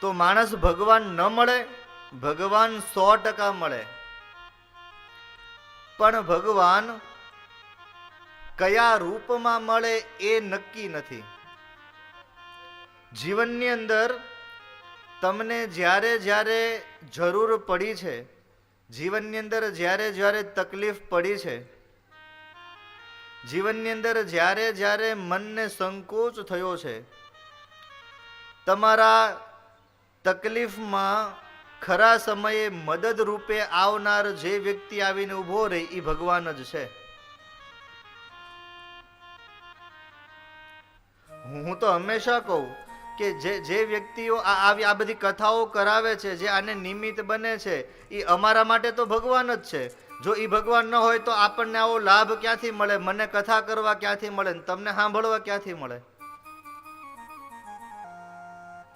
તો માણસ ભગવાન ન મળે, ભગવાન સો ટકા મળે. પણ ભગવાન કયા રૂપમાં મળે એ નક્કી નથી. જીવનની અંદર તમને જ્યારે જ્યારે જરૂર પડી છે, જીવનની અંદર જ્યારે જ્યારે તકલીફ પડી છે, જીવનની અંદર જ્યારે જ્યારે મનને સંકોચ થયો છે, તમારા તકલીફમાં ખરા સમયે મદદ રૂપે આવનાર જે વ્યક્તિ આવીને ઊભો રહે, એ ભગવાન જ છે. હું તો હંમેશા કહું કે જે જે વ્યક્તિઓ આ આવી આ બધી કથાઓ કરાવે છે, જે આને નિમિત્ત બને છે, એ અમારા માટે તો ભગવાન જ છે. જો એ ભગવાન ન હોય તો આપણને આવો લાભ ક્યાંથી મળે? મને કથા કરવા ક્યાંથી મળે? તમને સાંભળવા ક્યાંથી મળે?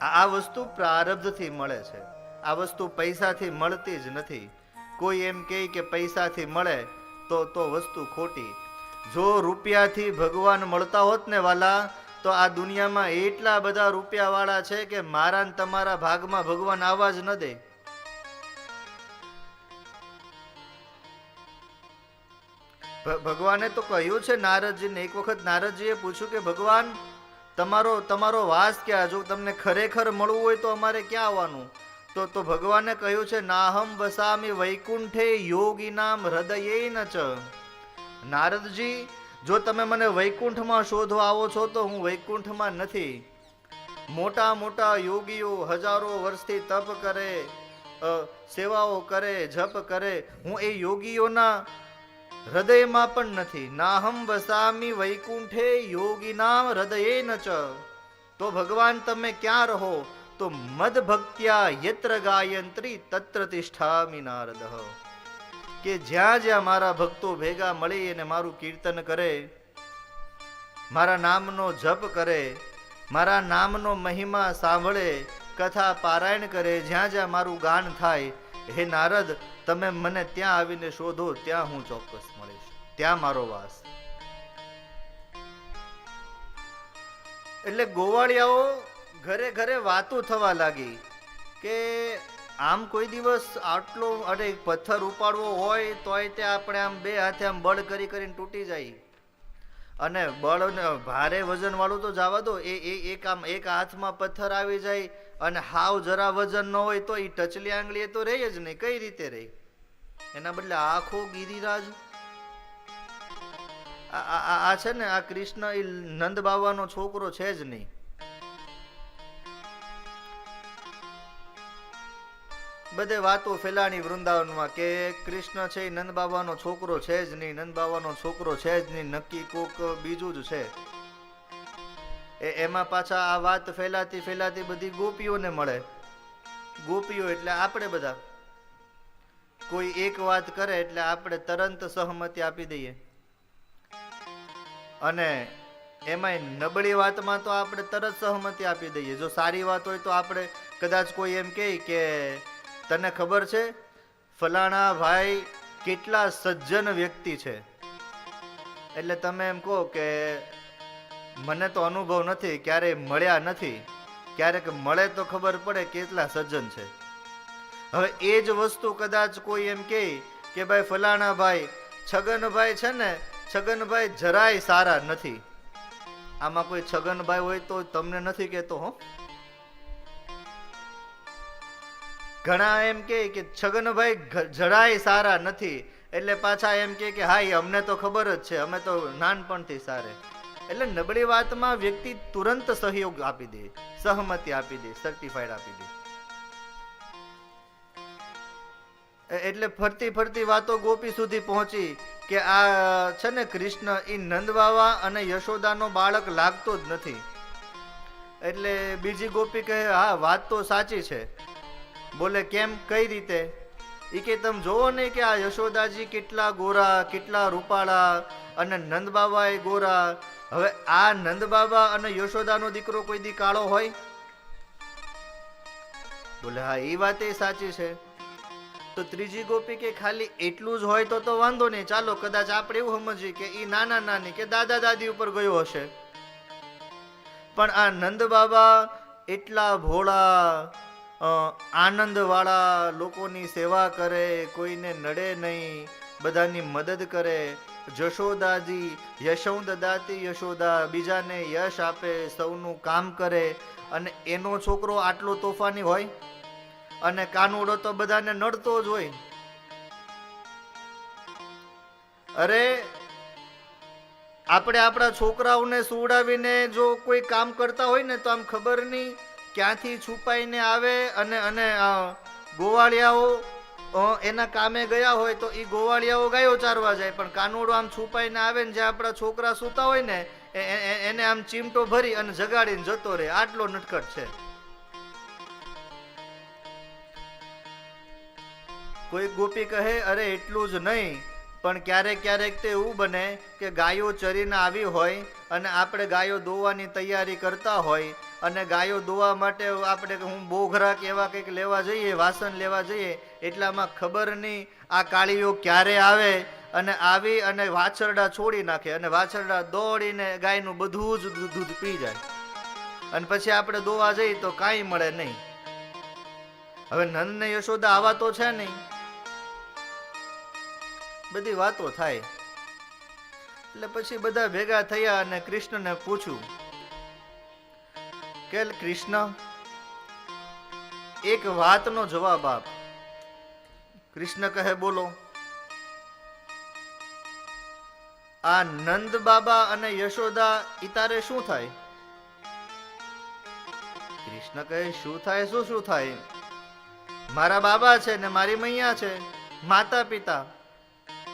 આ વસ્તુ પ્રારબ્ધથી મળે છે. આ વસ્તુ પૈસાથી મળતી જ નથી. કોઈ એમ કહે કે પૈસાથી મળે તો તો વસ્તુ ખોટી. જો રૂપિયાથી ભગવાન મળતા હોત ને વાલા, તો આ દુનિયામાં એટલા બધા રૂપિયાવાળા છે કે મારા ને તમારા ભાગમાં ભગવાન આવવા જ ન દે. ભગવાને તો કહ્યું છે નારદજીને, એક વખત નારદજીએ પૂછ્યું કે ભગવાન તમારો તમારો વાસ ક્યાં? જો તમને ખરેખર મળવું હોય તો અમારે ક્યાં આવવાનું? તો તો ભગવાને કહ્યું છે, નાહમ વસામી વૈકુંઠે યોગી નામ હૃદયે ન ચ. નારદજી, જો તમે મને વૈકુંઠમાં શોધવા આવો છો તો હું વૈકુંઠમાં નથી. મોટા મોટા યોગીઓ હજારો વર્ષથી તપ કરે સેવાઓ કરે, જપ કરે. હું એ યોગીઓના હૃદયમાં પણ નથી. નાહમ વસામી વૈકુંઠે યોગીનામ હૃદયે ન ચ. તો ભગવાન તમે ક્યાં રહો? તો મદ ભક્ત્યા યત્ર ગાયંત્રી તત્ર તિષ્ઠામિ નારદ. કે જ્યાં જ્યાં મારા ભક્તો ભેગા મળી અને મારું કીર્તન કરે, મારા નામનો જપ કરે, મારા નામનો મહિમા સાંભળે, કથા પારાયણ કરે, જ્યાં જ્યાં મારું ગાન થાય હે નારદ, તમે મને ત્યાં આવીને શોધો, ત્યાં હું ચોક્કસ મળીશ. ત્યાં મારો વાસ. એટલે ગોવાળિયાઓ ઘરે ઘરે વાતો થવા લાગી કે આમ કોઈ દિવસ આટલો અરે પથ્થર ઉપાડવો હોય તોય તે આપણે આમ બે હાથે આમ બળ કરી કરીને તૂટી જાય. અને બળ ભારે વજનવાળું તો જવા દો એ, એક આમ એક હાથમાં પથ્થર આવી જાય અને હાવ જરા વજન ન હોય તો એ ટચલી આંગળીએ તો રહી જ નહીં. કઈ રીતે રહી? એના બદલે આખો ગિરિરાજ આ- છે ને, આ કૃષ્ણ એ નંદ બાવાનો છોકરો છે જ નહીં. બધે વાતો ફેલાણી વૃંદાવનમાં કે કૃષ્ણ છે એ નંદ બાબાનો છોકરો છે જ નહીં, નંદ બાબાનો છોકરો છે જ નહીં, નક્કી કોક બીજું જ છે. એ એમાં પાછા આ વાત ફેલાતી ફેલાતી બધી ગોપીઓને મળે. ગોપીઓ એટલે આપણે બધા. કોઈ એક વાત કરે એટલે આપણે તરત સહમતિ આપી દઈએ. અને એમાંય નબળી વાતમાં તો આપણે તરત સહમતિ આપી દઈએ. જો સારી વાત હોય તો આપણે કદાચ કોઈ એમ કહે કે, તને ખબર છે, ફલાણા ભાઈ કેટલા સજ્જન વ્યક્તિ છે. એટલે તમે એમ કહો કે મને તો અનુભવ નથી ક્યારેય મળ્યા નથી. ક્યારેક મળે તો ખબર પડે કેટલા સજ્જન છે. હવે એ જ વસ્તુ કદાચ કોઈ એમ કહે કે ભાઈ ફલાણા ભાઈ, છગનભાઈ છે ને, છગનભાઈ જરાય સારા નથી. આમાં કોઈ છગનભાઈ હોય તો તમને નથી કહેતો, હો? ઘણા એમ કે છગનભાઈ જરાય સારા નથી. એટલે પાછા એમ કે હા અમને તો ખબર જ છે, અમે તો નાનપણથી સારે. એટલે નબળી વાતમાં વ્યક્તિ તુરંત સહયોગ આપી દે, સહમતિ આપી દે સર્ટિફાઈડ આપી દે. એટલે ફરતી ફરતી વાતો ગોપી સુધી પહોંચી કે આ છે ને કૃષ્ણ એ નંદ બાવા અને યશોદાનો બાળક લાગતો જ નથી. એટલે બીજી ગોપી કહે, હા, વાત તો સાચી છે. બોલે, કેમ? કઈ રીતે? એ કે, તમે જોવો ને કે આ યશોદાજી કેટલા ગોરા, કેટલા રૂપાળા અને નંદ બાબા એ ગોરા હવે આ નંદ બાબા અને યશોદાનો દીકરો કોઈ દી કાળો હોય? બોલે, હા એ વાત એ સાચી છે. તો ત્રીજી ગોપી કે ખાલી એટલું જ હોય તો તો વાંધો નહીં. ચાલો, કદાચ આપણે એવું સમજીએ કે એ નાના નાની કે દાદા દાદી ઉપર ગયો હશે. પણ આ નંદ બાબા એટલા ભોળા આનંદવાળા, લોકોની સેવા કરે, કોઈને નડે નહીં, બધાની મદદ કરે જશોદાજી યશોદ દાતી યશોદા બીજાને યશ આપે, સૌનું કામ કરે અને એનો છોકરો આટલો તોફાની હોય? અને કાનુડો તો બધાને નડતો જ હોય. અરે, આપણે આપણા છોકરાઓને સુવડાવીને જો કોઈ કામ કરતા હોય ને તો આમ ખબર નહીં ક્યાંથી છુપાઈને આવે અને અને ગોવાળિયાઓ એના કામે ગયા હોય તો એ ગોવાળિયાઓ ગાયો ચારવા જાય, પણ કાનુડો આમ છુપાઈને આવે ને જે આપણા છોકરા સૂતા હોય ને એને આમ ચીમટો ભરી અને જગાડીને જતો રહે. આટલો નટખટ છે. કોઈ ગોપી કહે, અરે, એટલું જ નહીં. પણ ક્યારેક ક્યારેક તો એવું બને કે ગાયો ચરીને આવી હોય અને આપણે ગાયો દોવાની તૈયારી કરતા હોય અને ગાયો દોવા માટે આપણે હું બોઘરા કે એવા કંઈક લેવા જઈએ, વાસણ લેવા જઈએ, એટલામાં ખબર નહીં આ કાળીઓ ક્યારે આવે અને આવી અને વાછરડા છોડી નાખે અને વાછરડા દોડીને ગાયનું બધું જ દૂધ પી જાય. અને પછી આપણે દોવા જઈએ તો કાંઈ મળે નહીં. હવે નંદ ને યશોદા આવા તો છે નહીં. બધી વાતો થાય. એટલે પછી બધા ભેગા થયા અને કૃષ્ણને પૂછ્યું કે કૃષ્ણ? એક વાતનો જવાબ આપ. કૃષ્ણ કહે, બોલો. આ નંદ બાબા અને યશોદા ઇતારે શું થાય? કૃષ્ણ કહે, શું થાય, શું શું થાય? મારા બાબા છે ને મારી મૈયા છે માતા પિતા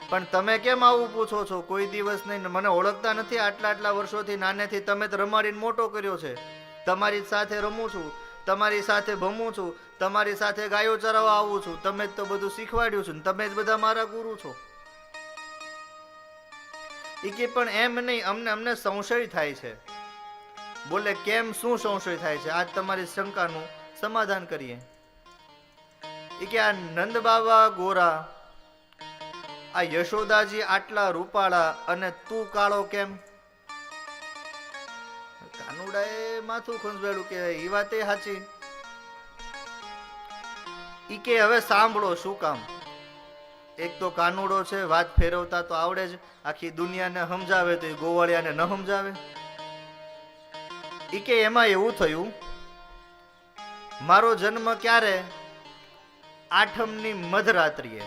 પણ તમે કેમ આવું પૂછો છો? કોઈ દિવસ નહીં, મને ઓળખતા નથી આટલા આટલા વર્ષોથી નાનેથી તમે જ રમાડીને મોટો કર્યો છે. તમારી સાથે રમું છું, તમારી સાથે ભમું છું, તમારી સાથે ગાયો ચરાવવા આવું છું, તમે જ તો બધું શીખવાડ્યું છું તમે જ બધા મારા ગુરુ છો. ઈ કે પણ એમ નહીં, અમને અમને સંશય થાય છે. બોલે, કેમ શું સંશય થાય છે? આજ તમારી શંકાનું સમાધાન કરીએ. ઈ કે આ નંદ બાબા ગોરા, આ યશોદાજી આટલા રૂપાળા અને તું કાળો કેમ? કાનુડાએ માથું ખંજવાળ્યું કે એ વાત સાચી. ઈ કે, હવે સાંભળો શું કામ. એક તો કાનુડો છે, વાત ફેરવતા તો આવડે જ. આખી દુનિયાને સમજાવે તો એ ગોવાળિયાને ન સમજાવે. ઈ કે, એમાં એવું થયું, મારો જન્મ ક્યારે? આઠમની મધરાત્રિએ.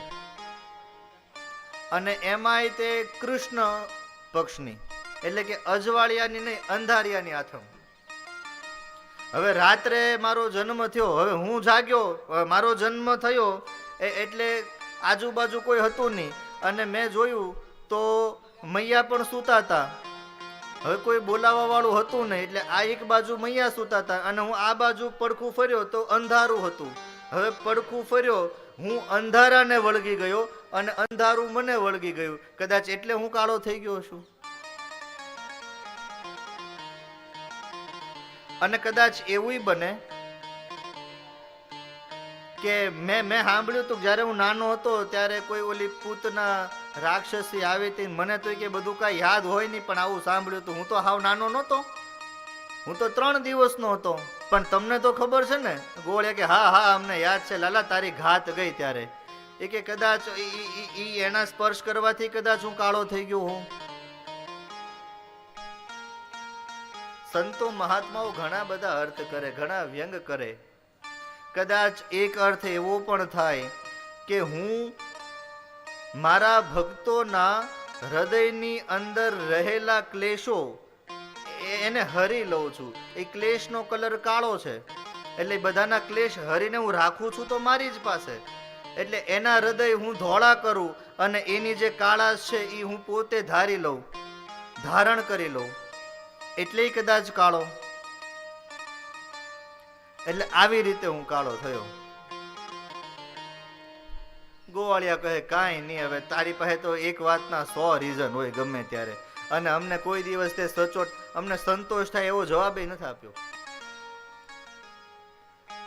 અને એમાંય તે કૃષ્ણ પક્ષની. એટલે કે અજવાળિયાની નહીં, અંધારિયાની આથમ. હવે રાત્રે મારો જન્મ થયો, હવે હું જાગ્યો મારો જન્મ થયો એટલે આજુબાજુ કોઈ હતું નહીં. અને મેં જોયું તો મૈયા પણ સૂતા હતા. હવે કોઈ બોલાવા વાળું હતું નહીં, એટલે આ એક બાજુ મૈયા સૂતા હતા અને હું આ બાજુ પડખું ફર્યો તો અંધારું હતું. હવે પડખું ફર્યો, હું અંધારાને વળગી ગયો અને અંધારું મને વળગી ગયું. કદાચ એટલે હું કાળો થઈ ગયો છું. અને કદાચ એવું બને કે મેં મેં સાંભળ્યું હતું જ્યારે હું નાનો હતો ત્યારે કોઈ ઓલી પૂતના રાક્ષસી આવી હતી મને તો કે બધું કાંઈ યાદ હોય નહીં, પણ આવું સાંભળ્યું હતું. હું તો હાવ નાનો નહોતો. હું તો ત્રણ દિવસનો હતો. પણ તમને તો ખબર છે ને, ગોળે કે હા હા, અમને યાદ છે. લાલા, તારી ઘાત ગઈ ત્યારે. એ કે કદાચ એના સ્પર્શ કરવાથી કદાચ હું કાળો થઈ ગયો હું સંતો મહાત્માઓ ઘણા બધા અર્થ કરે, ઘણા વ્યંગ કરે. કદાચ એક અર્થ એવો પણ થાય કે હું મારા ભક્તોના હૃદયની અંદર રહેલા ક્લેશો એને હરી લઉં છું. એ ક્લેશનો કલર કાળો છે. એટલે બધાના ક્લેશ હરીને હું રાખું છું તો મારી જ પાસે. એટલે એના હૃદય હું ધોળા કરું અને એની જે કાળાશ છે એ હું પોતે ધારી લઉં, ધારણ કરી લઉં. એટલે કદાચ કાળો. એટલે આવી રીતે હું કાળો થયો. ગોવાળિયા કહે, કાંઈ નહીં, હવે તારી પાસે તો એક વાતના સો રીઝન હોય ગમે ત્યારે. અને અમને કોઈ દિવસ તે સચોટ, અમને સંતોષ થાય એવો જવાબ નથી આપ્યો.